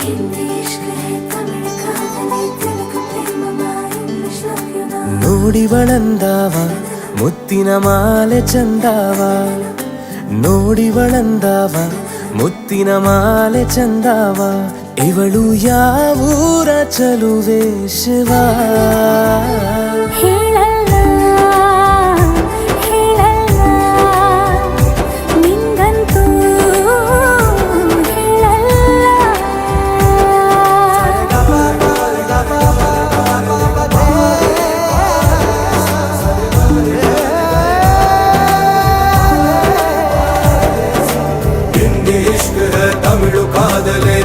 ಹಿಂದಿ ಇಷ್ಕ್ ಹೈ ತಮಿಳ್ ಕಾದಲಿ ತೆಲುಗು ಪ್ರೇಮ ಇಂಗ್ಲಿಷ್ ಲವ್ ಯು ನಾ ನೋಡಿವಳಂದಾವ ಮುತ್ತಿನ ಮಾಲೆ ಚಂದಾವ. ನೋಡಿವಳಂದಾವ ಮುತ್ತಿನ ಮಾಲೆ ಚಂದಾವ. ಇವಳು ಯಾವೂರ ಚಲುವೆ ಶಿವ? इश्क है तमिल कादले